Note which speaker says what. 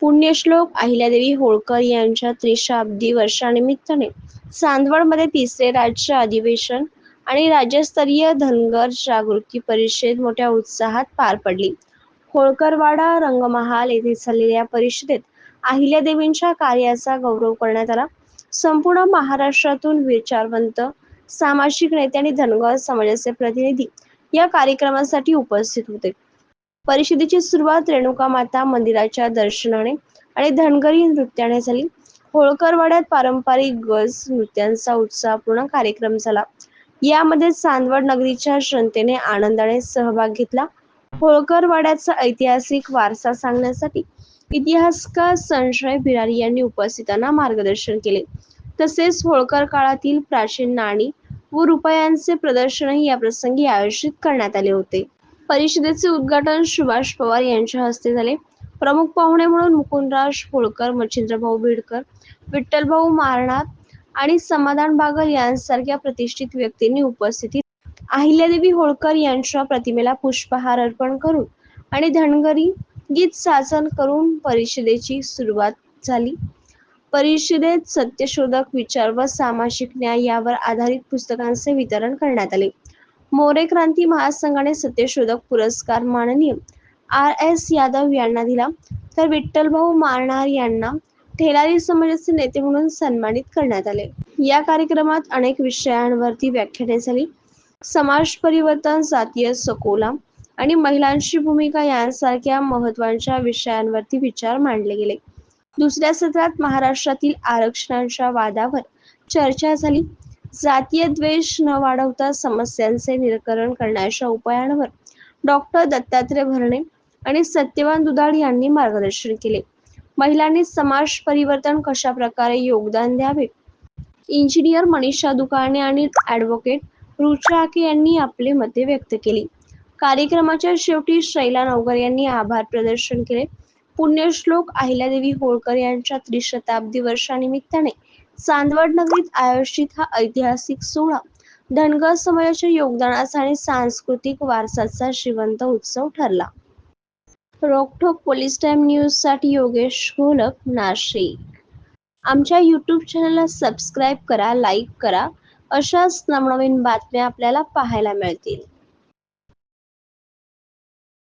Speaker 1: पुण्यश्लोक अहिल्यादेवी होळकर यांच्या त्रिशाब्दी वर्षानिमित्ताने चांदवडमध्ये तिसरे राज्य अधिवेशन आणि राज्यस्तरीय धनगर जागृती परिषद मोठ्या उत्साहात पार पडली. होळकरवाडा रंगमहाल येथे झालेल्या परिषदेत अहिल्यादेवींच्या कार्याचा गौरव करण्यात आला. संपूर्ण महाराष्ट्रातून विचारवंत, सामाजिक नेते आणि धनगर समाजाचे प्रतिनिधी या कार्यक्रमासाठी उपस्थित होते. परिषदेची सुरुवात रेणुका माता मंदिराच्या दर्शनाने आणि धनगरी नृत्याने झाली. होळकरवाड्यात पारंपरिक गज नृत्यांचा उत्साहपूर्ण कार्यक्रम झाला. यामध्ये चांदवड नगरीच्या जनतेने आनंदाने सहभाग घेतला. होळकरवाड्याचा ऐतिहासिक वारसा सांगण्यासाठी इतिहासकार संशय बिरारी यांनी उपस्थितांना मार्गदर्शन केले. तसेच होळकर काळातील प्राचीन नाणी व रुपयांचे प्रदर्शनही याप्रसंगी आयोजित करण्यात आले होते. परिषदेचे उद्घाटन सुभाष पवार यांच्या हस्ते झाले. प्रमुख पाहुणे म्हणून मुकुंदराज होळकर, मच्छिंद्रभाऊ बिडकर, विठ्ठलभाऊ मारणार आणि समाधान बागल यांसारख्या प्रतिष्ठित व्यक्तींनी उपस्थिती अहिल्यादेवी होळकर यांच्या प्रतिमेला पुष्पहार अर्पण करून आणि धनगरी गीत साचन करून परिषदेची सुरुवात झाली. परिषदेत सत्यशोधक विचार व सामाजिक न्याय यावर आधारित पुस्तकांचे वितरण करण्यात आले. मोरे क्रांती महासंघाने सत्यशोधक पुरस्कार माननीय आर. एस. यादव यांना दिला तर विठ्ठलभाऊ मारणार यांना ठेलारी समाजाचे नेते म्हणून सन्मानित करण्यात आले. या कार्यक्रमात अनेक विषयांवरती व्याख्याने झाली. समाज परिवर्तन, जातीय सकोला आणि महिलांची भूमिका यांसारख्या महत्त्वाच्या विषयांवरती विचार मांडले गेले. दुसऱ्या सत्रात महाराष्ट्रातील आरक्षणाच्या वादावर चर्चा झाली. जातीय द्वेष न वाढवता समस्यांचे निराकरण करण्याच्या उपायांवर डॉक्टर दत्तात्रय भरणे आणि सत्यवान दुधाळ यांनी मार्गदर्शन केले. महिलांनी समाज परिवर्तन कशा प्रकारे योगदान द्यावे, इंजिनियर मनीषा दुकाने आणि ॲडव्होकेट रुचा आके यांनी आपले मते व्यक्त केली. कार्यक्रमाच्या शेवटी शैला नवकर यांनी आभार प्रदर्शन केले. पुण्यश्लोक अहिल्यादेवी होळकर यांच्या त्रिशताब्दी वर्षानिमित्ताने चांदवड नगरीत आयोजित हा ऐतिहासिक सोहळा धनगर समाजाच्या योगदानाचा आणि सांस्कृतिक वारसाचा जिवंत उत्सव ठरला. रोकठोक पोलीस टाइम न्यूजसाठी योगेश घोलक नाशिक. आमच्या यूट्यूब चॅनलला सबस्क्राईब करा, लाईक करा अशाच नवनवीन बातम्या आपल्याला पाहायला मिळतील.